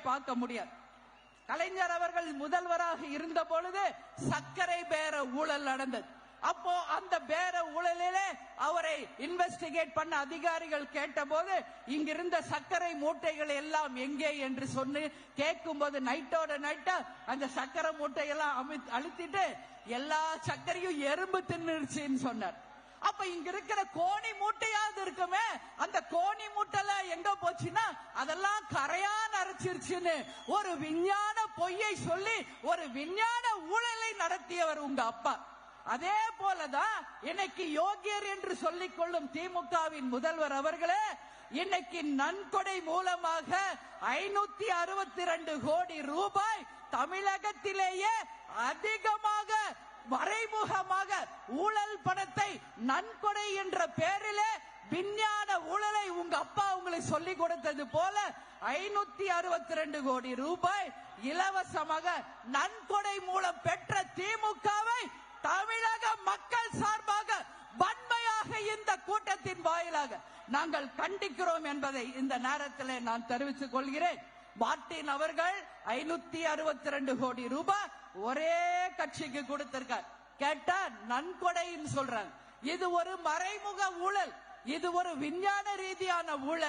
பார்க்க முடியாது. கலைஞர் அவர்கள் முதல்வராக இருந்த பொழுது சர்க்கரை பேர ஊழல் நடந்தது. அப்போ அந்த பேர ஊழலிலே அவரை இன்வெஸ்டிகேட் பண்ண அதிகாரிகள் கேட்டபோது இங்கிருந்த சர்க்கரை மூட்டைகள் எல்லாம் எங்கே? என்று சொல்லி கேட்கும்போது நைட்டோட நைட்டா அந்த சர்க்கரை மூட்டையெல்லாம் அமி- அழுத்திட்டு எல்லா சர்க்கரையும் எறும்பு தின்னுருச்சுன்னு சொன்னார். அப்ப இங்க இருக்கிற கோணி மூட்டையாவது இருக்குமே அந்த கோணி மூட்டை எங்க போச்சுன்னா அதெல்லாம் கரையா நரைச்சிருச்சுன்னு ஒரு விஞ்ஞான பொய்யை சொல்லி ஒரு விஞ்ஞான ஊழலை நடத்தியவர் உங்க அப்பா. அதே போலதான் இன்னைக்கு யோகியர் என்று சொல்லிக் கொள்ளும் திமுகவின் முதல்வர் அவர்களே இன்னைக்கு நன்கொடை மூலமாக ஐநூத்தி அறுபத்தி ரெண்டு கோடி ரூபாய் தமிழகத்திலேயே அதிகமாக மறைமுகமாக ஊழல் பணத்தை நன்கொடை என்ற பெயரிலே விஞ்ஞான ஊழலை உங்க அப்பா உங்களுக்கு சொல்லி கொடுத்தது போல ஐநூத்தி அறுபத்தி ரெண்டு கோடி ரூபாய் இலவசமாக நன்கொடை மூலம் பெற்ற திமுகவை தமிழக மக்கள் சார்பாக வன்மையாக இந்த கூட்டத்தின் வாயிலாக நாங்கள் கண்டிக்கிறோம் என்பதை இந்த நேரத்தில் நான் தெரிவித்துக் கொள்கிறேன். மார்டின் அவர்கள் ஐநூத்தி அறுபத்தி ரெண்டு கோடி ரூபாய் ஒரே கட்சிக்கு கொடுத்திருக்கார். கேட்டா நன்கொடைன்னு சொல்றாங்க. இது ஒரு மறைமுக ஊழல். இது ஒரு விஞ்ஞான ரீதியான ஊழல்.